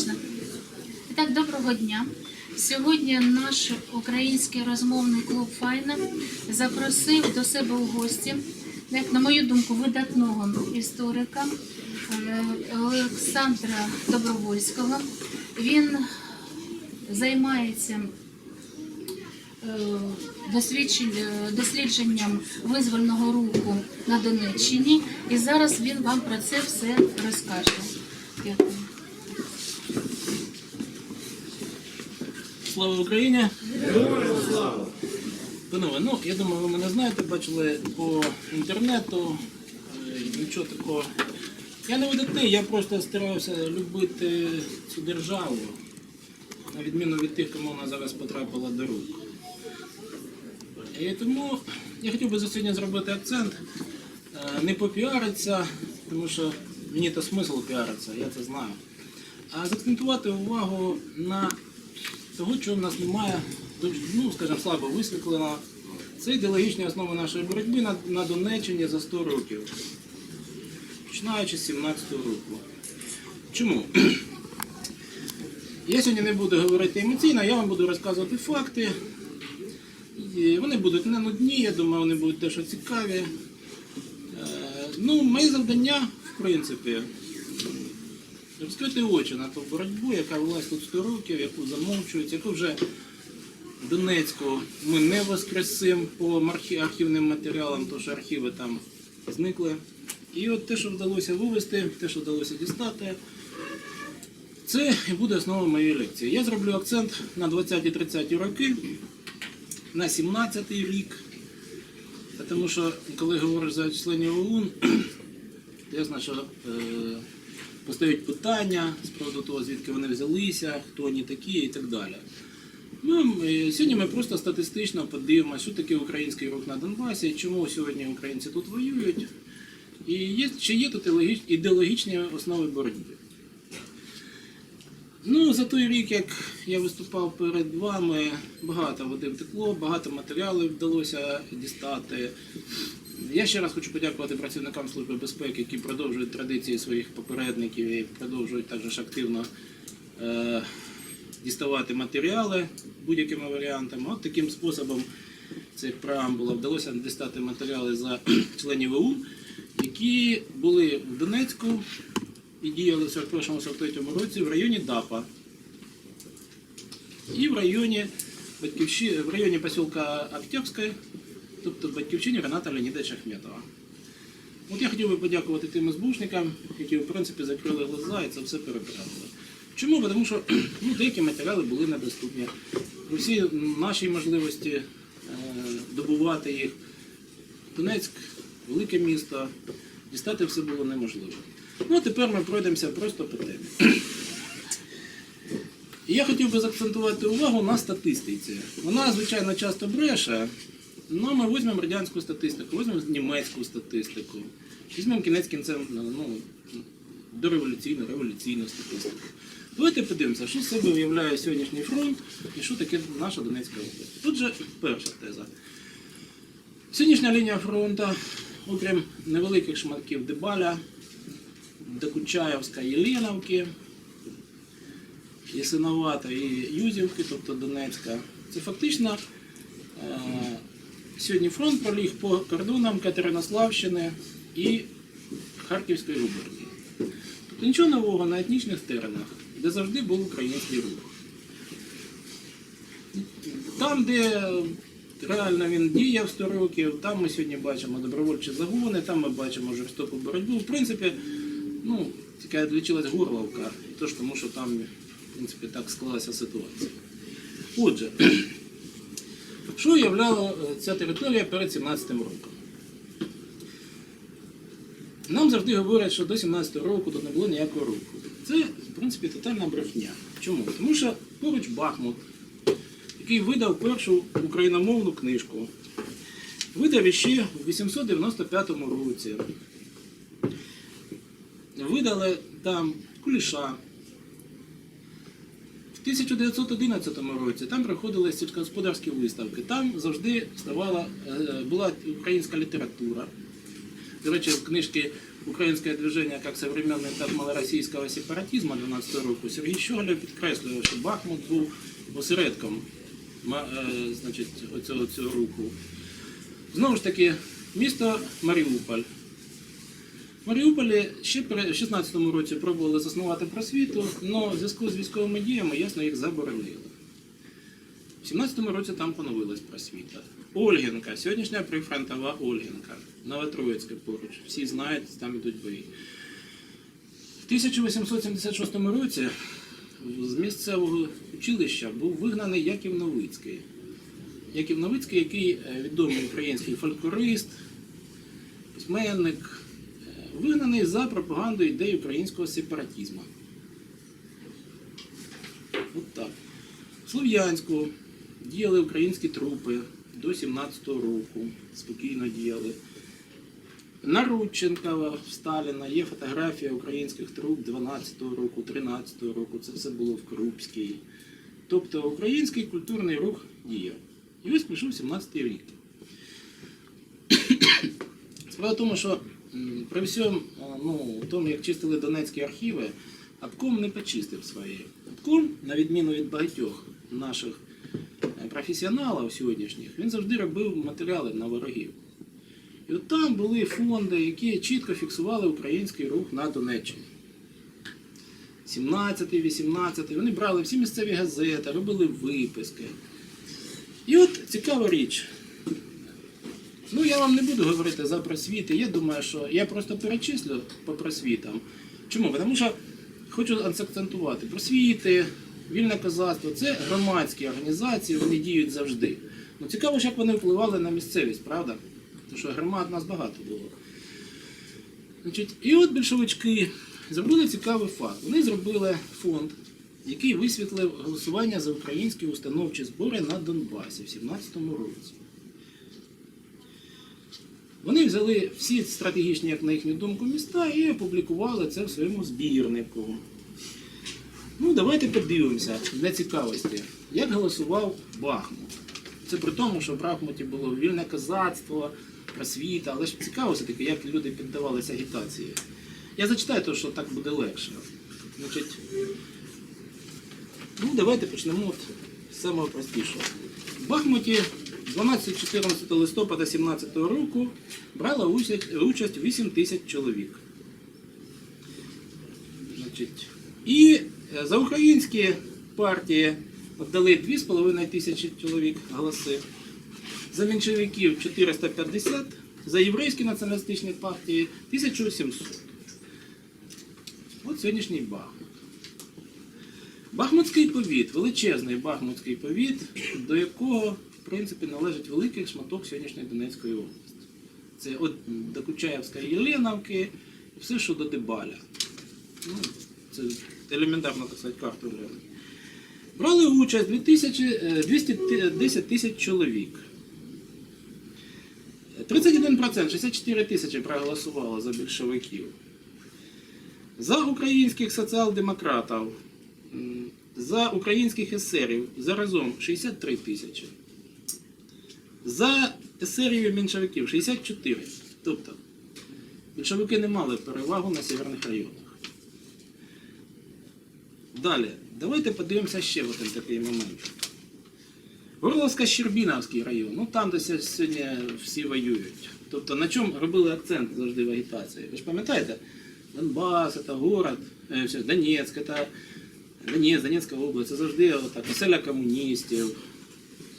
Можна? Так, доброго дня. Сьогодні наш український розмовний клуб Файна запросив до себе у гості, як на мою думку, видатного історика е, Олександра Добровольського. Він займається е, дослідженням визвольного руху на Донеччині, і зараз він вам про це все розкаже. Дякую. Слава Україні! Панове, ну я думаю, ви мене знаєте, бачили по інтернету. Е, Нічого такого. Я не видатний, я просто стараюся любити цю державу, на відміну від тих, кому вона зараз потрапила до рук. І тому я хотів би за сьогодні зробити акцент, е, не попіаритися, тому що мені то смисл піаритися, я це знаю. А заакцентувати увагу на того, чого в нас немає, ну, скажімо, слабо висвітлено. Це ідеологічні основи нашої боротьби на, на Донеччині за 100 років, починаючи з 17 року. Чому? Я сьогодні не буду говорити емоційно, я вам буду розказувати факти. І вони будуть не нудні, я думаю, вони будуть теж цікаві. Е, Ну, моє завдання, в принципі, розкрити очі на ту боротьбу, яка велась тут 100 років, яку замовчують, яку вже Донецьку ми не воскресимо по архівним матеріалам, тому що архіви там зникли. І от те, що вдалося вивезти, те, що вдалося дістати, це і буде основою моєї лекції. Я зроблю акцент на 20-30 роки, на 17-й рік. Тому що коли говориш за членів ОУН, ясно, що е, постають питання з приводу того, звідки вони взялися, хто вони такі і так далі. Ну, сьогодні ми просто статистично подивимося, що таке український рух на Донбасі, чому сьогодні українці тут воюють, і є, чи є тут ідеологічні основи боротьби. Ну, за той рік, як я виступав перед вами, багато води втекло, багато матеріалів вдалося дістати. Я ще раз хочу подякувати працівникам Служби безпеки, які продовжують традиції своїх попередників і продовжують також активно е, діставати матеріали будь-якими варіантами. От таким способом, як преамбула, вдалося дістати матеріали за членів ОУН, які були в Донецьку і діяли в 41-43 році в районі ДАПа і в районі в районі поселка Октябрське, тобто Батьківщині Рената Леонідовича Ахметова. От я хотів би подякувати тим СБУшникам, які в принципі закрили глаза і це все переправили. Чому? Тому що ну, деякі матеріали були недоступні. Всі наші можливості е, добувати їх. Донецьк велике місто, дістати все було неможливо. Ну а тепер ми пройдемося просто по темі. Я хотів би заакцентувати увагу на статистиці. Вона, звичайно, часто бреше, але ми візьмемо радянську статистику, візьмемо німецьку статистику, візьмемо кінець кінцем ну, дореволюційну, революційну статистику. Давайте подивимося, що з себе уявляє сьогоднішній фронт і що таке наша Донецька область. Тут же перша теза. Сьогоднішня лінія фронту, окрім невеликих шматків Дебаля, Докучаївська Єленовки, Ясиновата і Юзівки, тобто Донецька, це фактично е, сьогодні фронт проліг по кордонам Катеринославщини і Харківської губернії. Тобто нічого нового на етнічних теренах, де завжди був український рух. Там, де реально він діяв 100 років, там ми сьогодні бачимо добровольчі загони, там ми бачимо жорстоку боротьбу. В принципі, ну, тільки відлічилась горловка, і то ж тому, що там, в принципі, так склалася ситуація. Отже, що являла е, ця територія перед 17 роком? Нам завжди говорять, що до 17-го року тут не було ніякого руху. Це, в принципі, тотальна брехня. Чому? Тому що поруч Бахмут, який видав першу україномовну книжку, видав іще в 895 році. Видали там Куліша. В 1911 році там проходили сільськогосподарські виставки. Там завжди ставала, е, була українська література. До речі, книжки українське движення як современний етап малороссийського сепаратизму 12 року, Сергій Щоглів підкреслює, що Бахмут був осередком е, значить, оцього, цього руху. Знову ж таки, місто Маріуполь. В Маріуполі ще в 16-му році пробували заснувати просвіту, але в зв'язку з військовими діями ясно їх заборонили. В 17-му році там поновилась просвіта. Ольгінка, сьогоднішня прифронтова Ольгінка, Новотроїцьке поруч. Всі знають, там йдуть бої. В 1876 році з місцевого училища був вигнаний Яків Новицький. Яків Новицький, який е, відомий український фольклорист, письменник, вигнаний за пропаганду ідей українського сепаратизму. От так. В Слов'янську діяли українські трупи до 17-го року, спокійно діяли. На Рудченкова в Сталіна є фотографія українських труп 12-го року, 13-го року. Це все було в Крупській. Тобто український культурний рух діяв. І ось прийшов 17-й рік. Справа в тому, що при всьому ну, тому, як чистили донецькі архіви, обком не почистив свої. Обком, на відміну від багатьох наших е, професіоналів сьогоднішніх, він завжди робив матеріали на ворогів. І от там були фонди, які чітко фіксували український рух на Донеччині. 17-й, 18-й, вони брали всі місцеві газети, робили виписки. І от цікава річ. Ну, я вам не буду говорити за просвіти. Я думаю, що я просто перечислю по просвітам. Чому? Тому що хочу акцентувати. Просвіти, вільне козацтво це громадські організації, вони діють завжди. Ну, цікаво, як вони впливали на місцевість, правда? Тому що громад нас багато було. Значить, і от більшовички зробили цікавий факт. Вони зробили фонд, який висвітлив голосування за українські установчі збори на Донбасі в 17-му році. Вони взяли всі стратегічні, як на їхню думку, міста і опублікували це в своєму збірнику. Ну, давайте подивимося для цікавості, як голосував Бахмут. Це при тому, що в Бахмуті було вільне козацтво, просвіта, але ж цікаво все-таки, як люди піддавалися агітації. Я зачитаю, то, що так буде легше. Значить, ну, давайте почнемо з самого простішого. В Бахмуті 12-14 листопада 17 року брала участь, участь 8 тисяч чоловік. Значить, і е, за українські партії віддали 2,5 тисячі чоловік голоси. За меншовиків 450, за єврейські націоналістичні партії 1700. От сьогоднішній Бахмут. Бахмутський повіт, величезний Бахмутський повіт, до якого, в принципі, належить великий шматок сьогоднішньої Донецької області. Це от до Кучаєвської Єленовки і все, що до Дебаля. Ну, це елементарно, так сказати, карту глянути. Брали участь 2000, е, 210 тисяч чоловік. 31%, 64 тисячі проголосувало за більшовиків. За українських соціал-демократів, за українських есерів заразом 63 тисячі. За есерів і меншовиків 64. Тобто більшовики не мали перевагу на северних районах. Далі, давайте подивимося ще один такий момент. Горловсько-Щербіновський район, ну там, де сьогодні всі воюють. Тобто на чому робили акцент завжди в агітації? Ви ж пам'ятаєте? Донбас, це город, е, Донецьк, це Донець, Донецька область, це завжди отак, оселя комуністів,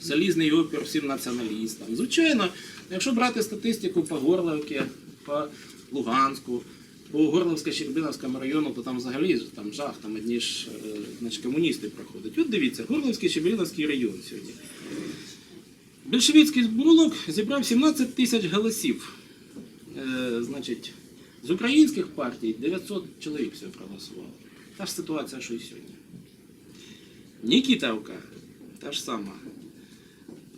залізний опір всім націоналістам. Звичайно, якщо брати статистику по Горловці, по Луганську, по Горловсько-Щербиновському району, то там взагалі там жах, там одні ж е, значить, комуністи проходять. От дивіться, Горловський Щербиновський район сьогодні. Більшовицький блок зібрав 17 тисяч голосів. Е, значить, з українських партій 900 чоловік всього проголосувало. Та ж ситуація, що і сьогодні. Нікітовка, та ж сама.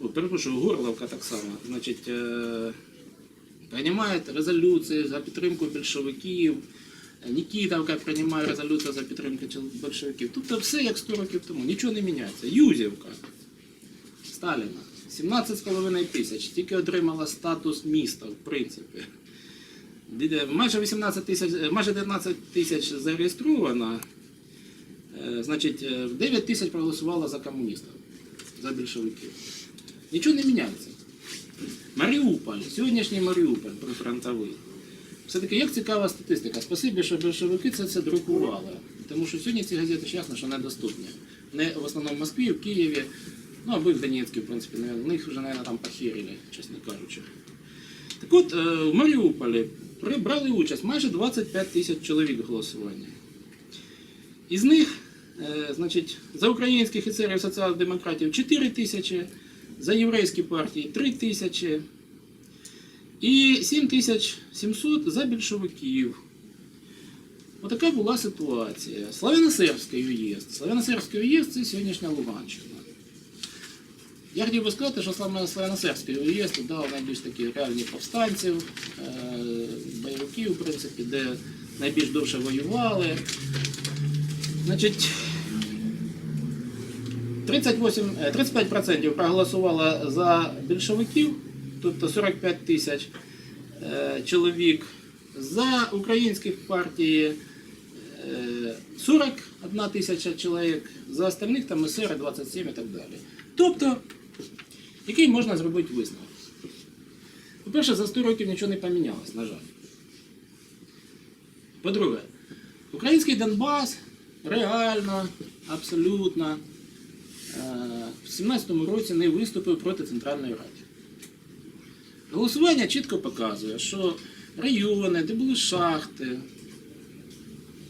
О, перепрошую, Горловка так само. Значить, е, приймають резолюції за підтримку більшовиків. Нікітовка приймає резолюцію за підтримку більшовиків. Тобто все як 100 років тому, нічого не міняється. Юзівка Сталіна. 17,5 тисяч. Тільки отримала статус міста, в принципі. Майже 18 тисяч, е, майже 19 тисяч зареєстровано. Е, Значить, е, 9 тисяч проголосувало за комуністів, за більшовиків. Нічого не міняється. Маріуполь, сьогоднішній Маріуполь прифронтовий. Все-таки як цікава статистика. Спасибі, що більшовики це все друкували. Тому що сьогодні ці газети ясно, що недоступні. Не в основному в Москві, в Києві, ну або в Донецьку, в принципі, наверно. них вже, мабуть, там похерили, чесно кажучи. Так от, е, в Маріуполі при- брали участь майже 25 тисяч чоловік в голосуванні. Із них, е, значить, за українських офіцерів соціал-демократів 4 тисячі, за єврейські партії 3 тисячі і 7700 за більшовиків. Отака була ситуація. Славяно-Сербський уїзд. Славяно-Сербський уїзд це сьогоднішня Луганщина. Я хотів би сказати, що Славяно-Сербський уїзд дав найбільш такі реальні повстанців, е, бойовиків, в принципі, де найбільш довше воювали. Значить, 38, е, 35% проголосувало за більшовиків, тобто 45 тисяч е, чоловік. За українських партій е, 41 тисяча чоловік, за остальних там СР 27 і так далі. Тобто, який можна зробити висновок? По-перше, за 100 років нічого не помінялось, на жаль. По-друге, український Донбас реально, абсолютно е, в 17-му році не виступив проти Центральної Ради. Голосування чітко показує, що райони, де були шахти,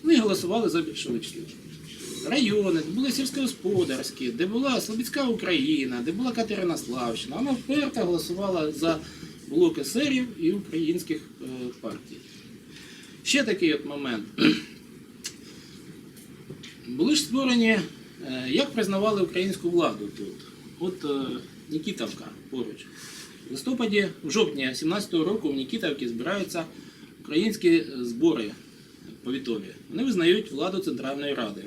вони голосували за більшовичків. Райони, де були сільськогосподарські, де була Слобідська Україна, де була Катеринославщина, вона вперто голосувала за блок есерів і українських е, партій. Ще такий от момент. Були ж створені, е, як признавали українську владу тут. От е, Нікітовка поруч. В листопаді, в жовтні 17-го року в Нікітовці збираються українські е, збори повітові. Вони визнають владу Центральної Ради.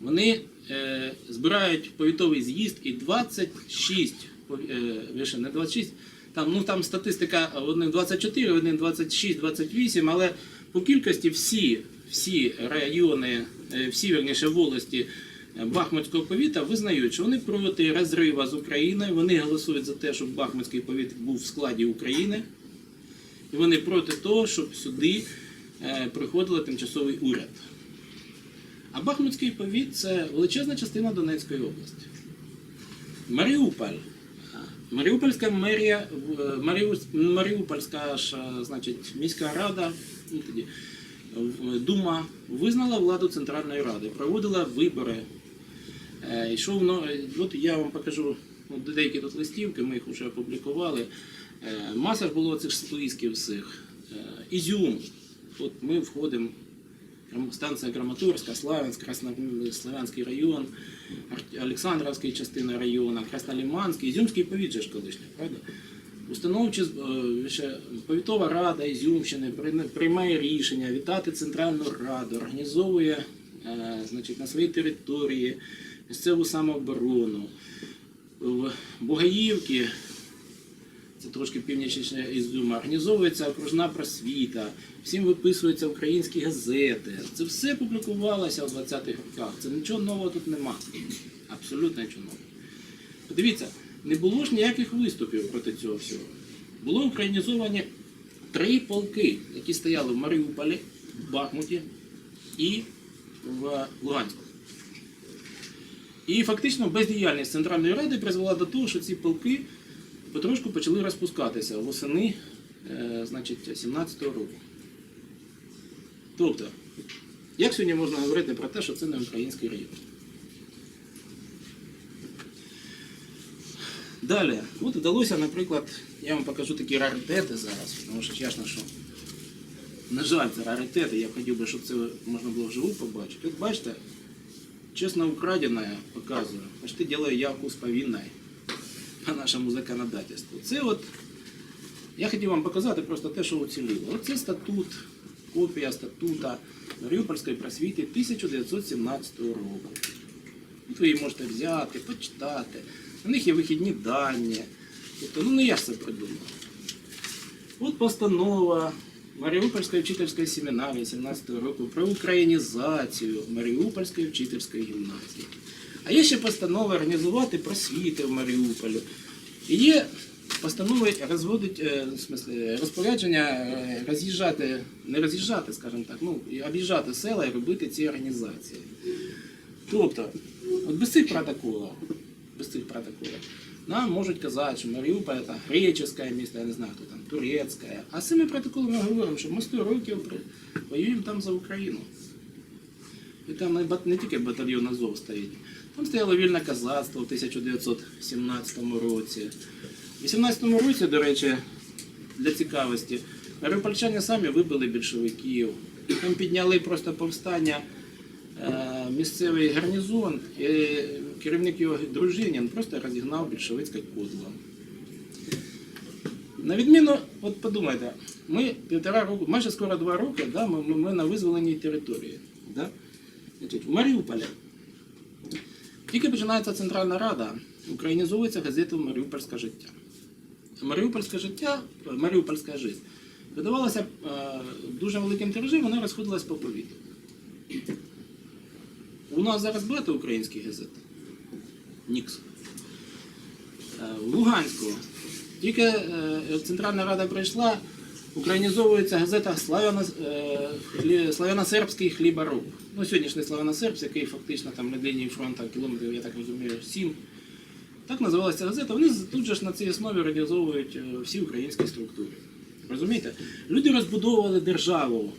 Вони е, збирають повітовий з'їзд і 26, пов- е, не 26, там, ну, там статистика в одних 24, в одних 26, 28, але по кількості всі, всі райони, е, всі верніше волості е, Бахмутського повіта визнають, що вони проти розриву з Україною, вони голосують за те, щоб Бахмутський повіт був в складі України. І вони проти того, щоб сюди е, приходив тимчасовий уряд. А Бахмутський повіт це величезна частина Донецької області. Маріуполь. Маріупольська мерія, Маріу- Маріупольська ж, е, значить, міська рада, ну, Дума визнала владу Центральної Ради, проводила вибори. Е, Йшов, ну, е, от я вам покажу ну, деякі тут листівки, ми їх вже опублікували. Е, Маса ж було цих списків всіх. Ізюм. От ми входимо станція Краматорська, Славянськ, Краснославянський район, Олександровська частина району, Красноліманський, Ізюмський повіт же ж колишній, правда? Установчі повітова рада Ізюмщини при- приймає рішення вітати Центральну Раду, організовує значить, на своїй території місцеву самооборону. В Бугаївці це трошки північніше Ізюма, організовується окружна просвіта, всім виписуються українські газети. Це все публікувалося у 20-х роках. Це нічого нового тут нема. Абсолютно нічого нового. Подивіться, не було ж ніяких виступів проти цього всього. Було українізовані три полки, які стояли в Маріуполі, в Бахмуті і в Луганську. І фактично бездіяльність Центральної Ради призвела до того, що ці полки потрошку почали розпускатися восени е, значить, 17-го року. Тобто, як сьогодні можна говорити про те, що це не український район? Далі, от вдалося, наприклад, я вам покажу такі раритети зараз, тому що ясно, що, на жаль, це раритети, я хотів би, щоб це можна було вживу побачити. От бачите, честно украденное показываю. Почти делаю явку с повинной по нашому законодательству. Це от, я хотів вам показати просто те, що уціліло. Оце статут, копія статута Маріупольської просвіти 1917 року. От ви її можете взяти, почитати. На них є вихідні дані. Тобто, ну не я ж це придумав. От постанова Маріупольської вчительської семінарії 17-го року про українізацію Маріупольської вчительської гімназії. А є ще постанова організувати просвіти в Маріуполі. І є постанови розводить, е, в смислі, розпорядження е, роз'їжджати, не роз'їжджати, скажімо так, ну, об'їжджати села і робити ці організації. Тобто, от без цих протоколів, без цих протоколів, нам можуть казати, що Маріуполь це греческе місто, я не знаю, хто там, турецьке. А цими протоколами ми говоримо, що ми 100 років воюємо там за Україну. І там не, тільки батальйон Азов стоїть. Там стояло вільне казацтво в 1917 році. У 18-му році, до речі, для цікавості, маріупольчани самі вибили більшовиків. Там підняли просто повстання е, місцевий гарнізон, і керівник його Дружинін просто розігнав більшовицьке кодло. На відміну, от подумайте, ми півтора року, майже скоро два роки, да, ми, ми, на визволеній території. Да? Значить, в Маріуполі тільки починається Центральна Рада, українізовується газета Маріупольське життя. Маріупольське життя, Маріупольська життя видавалася е, дуже великим тиражем, вона розходилась по повіту. У нас зараз багато українських газет. Нікс. Е, В Луганську тільки е, Центральна Рада прийшла, українізовується газета е, Славяно-сербський хлібороб. Ну, сьогоднішній Славяно-сербський, який фактично там на лінії фронту кілометрів, я так розумію, 7. Так називалася газета. Вони тут же ж на цій основі організовують е, всі українські структури. Розумієте? Люди розбудовували державу,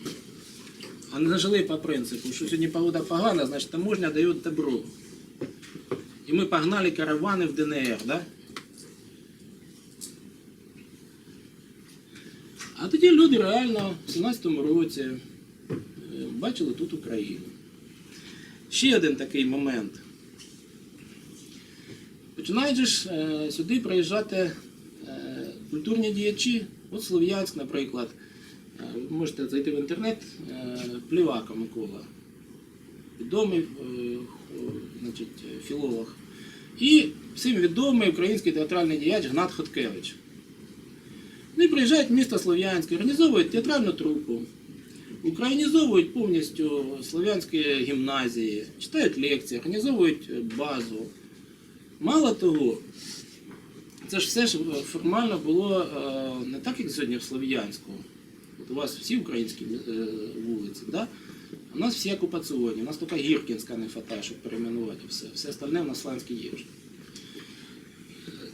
а не жили по принципу, що сьогодні погода погана, значить таможня дає добро. І ми погнали каравани в ДНР, да? А тоді люди реально в 17-му році е, бачили тут Україну. Ще один такий момент. Починають же ж е, сюди приїжджати е, культурні діячі, от Слов'янськ, наприклад. Ви можете зайти в інтернет, Плівака Микола, відомий значить, філолог. І всім відомий український театральний діяч Гнат Хоткевич. Вони приїжджають в місто Слов'янське, організовують театральну трупу, українізовують повністю слов'янські гімназії, читають лекції, організовують е, базу. Мало того, це ж все ж е, формально було е, не так, як сьогодні в Слов'янську. От у вас всі українські вулиці, да? у нас всі окупаційні, у нас тільки Гіркінська не хватає, щоб перейменувати все. Все остальне в нас славянські є вже.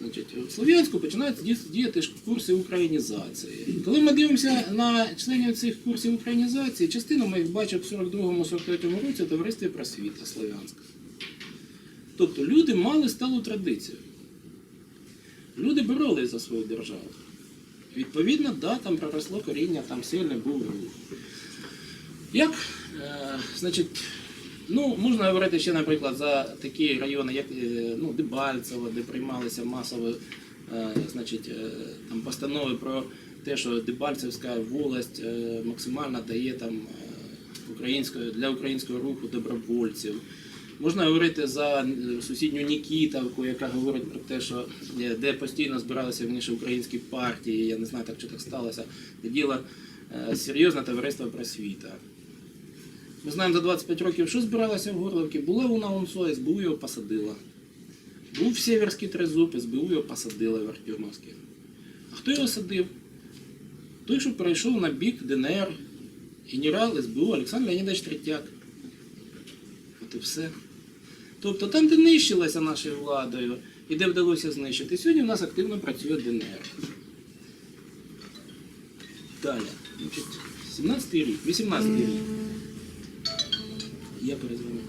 Значить, Слов'янську починають діяти курси українізації. Коли ми дивимося на членів цих курсів українізації, частину ми їх бачимо в 42-43 році в товаристві просвіта Слов'янська. Тобто люди мали сталу традицію. Люди боролись за свою державу. Відповідно, да, там проросло коріння, там сильний був рух. Як, е, значить, ну, можна говорити ще, наприклад, за такі райони, як е, ну, Дебальцево, де приймалися масово е, значить, е, там постанови про те, що Дебальцевська волость максимально дає там, для українського руху добровольців. Можна говорити за сусідню Нікітовку, яка говорить про те, що де постійно збиралися раніше українські партії, я не знаю, так чи так сталося, де діло серйозне товариство просвіта. Ми знаємо за 25 років, що збиралося в Горловці. Було вона УНСО, СБУ його посадила. Був Сєверський тризуб, СБУ його посадила в Артемовське. А хто його садив? Той, що перейшов на бік ДНР, генерал СБУ Олександр Леонідович Третяк. От і все. Тобто там, де нищилася нашою владою і де вдалося знищити, сьогодні в нас активно працює ДНР. Далі. Значить, 17 рік, 18 й рік. Я перезвонив.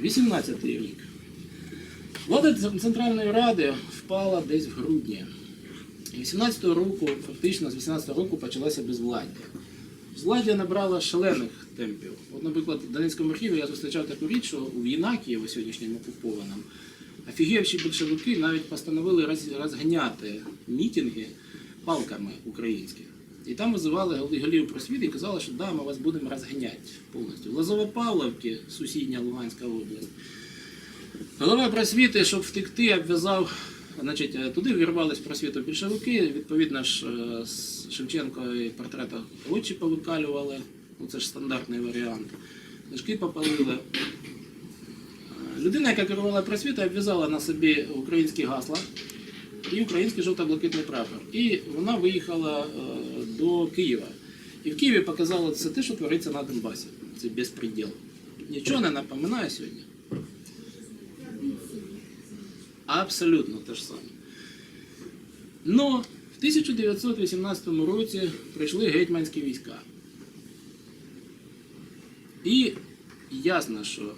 18 рік. Влада Центральної Ради впала десь в грудні. 18-го року, фактично з 18-го року почалося безвладдя. Безвладдя набрало шалених темпів. От, наприклад, в Донецькому архіві я зустрічав таку річ, що у Єнакієво, сьогоднішньому окупованому, офігівші більшовики навіть постановили роз- розганяти мітинги палками українських. І там визивали голів просвіти і казали, що да, ми вас будемо розганяти повністю. В Лозово-Павловці, сусідня Луганська область, голова просвіти, щоб втекти, обв'язав Значить, туди вірвались просвіту більшовики, відповідно ж е, з Шевченко і портрета очі повикалювали. Ну, це ж стандартний варіант. Книжки попалили. Людина, яка керувала просвітою, обв'язала на собі українські гасла і український жовто-блакитний прапор. І вона виїхала е, до Києва. І в Києві показала все те, що твориться на Донбасі. Це безпреділ. Нічого не напоминає сьогодні. Абсолютно те ж саме. Но в 1918 році прийшли гетьманські війська. І ясно, що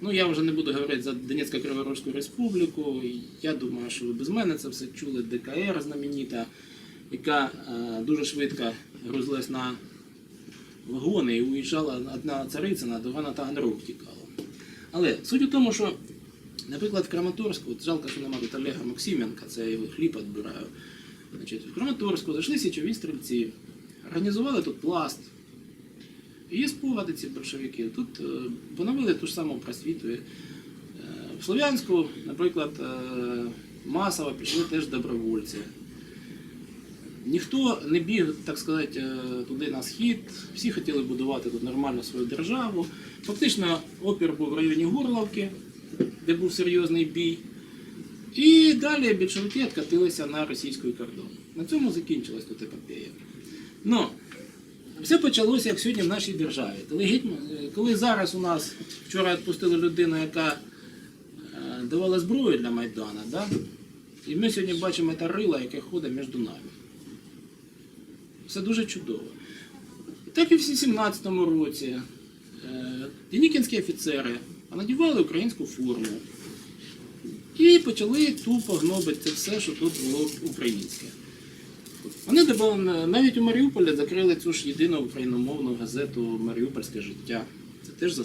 ну я вже не буду говорити за Донецьку Криворожську Республіку. Я думаю, що ви без мене це все чули. ДКР знаменита, яка е, дуже швидко грузилась на вагони і уїжджала одна царицина, друга на Таганрог тікала. Але суть у тому, що, наприклад, в Краматорську, от жалко, що немає тут Олега Максименка, це я його хліб відбираю. Значить, в Краматорську зайшли січові стрільці, організували тут пласт. І є спогади ці большевики. Тут е, поновили ту ж саму просвіту. Е, В Слов'янську, наприклад, масово пішли теж добровольці. Ніхто не біг, так сказати, е, туди на схід, всі хотіли будувати тут нормально свою державу. Фактично, опір був в районі Горловки, де був серйозний бій. І далі більшовики відкатилися на російський кордон. На цьому закінчилась тут епопея. Ну, все почалося як сьогодні в нашій державі. Коли, е, зараз у нас вчора відпустили людину, яка е, давала зброю для Майдана, да? і ми сьогодні бачимо та рила, яке ходить між нами. Все дуже чудово. Так і в 17-му році денікінські офіцери надівали українську форму і почали тупо гнобити все, що тут було українське. Вони добавили, навіть у Маріуполі закрили цю ж єдину україномовну газету Маріупольське життя. Це теж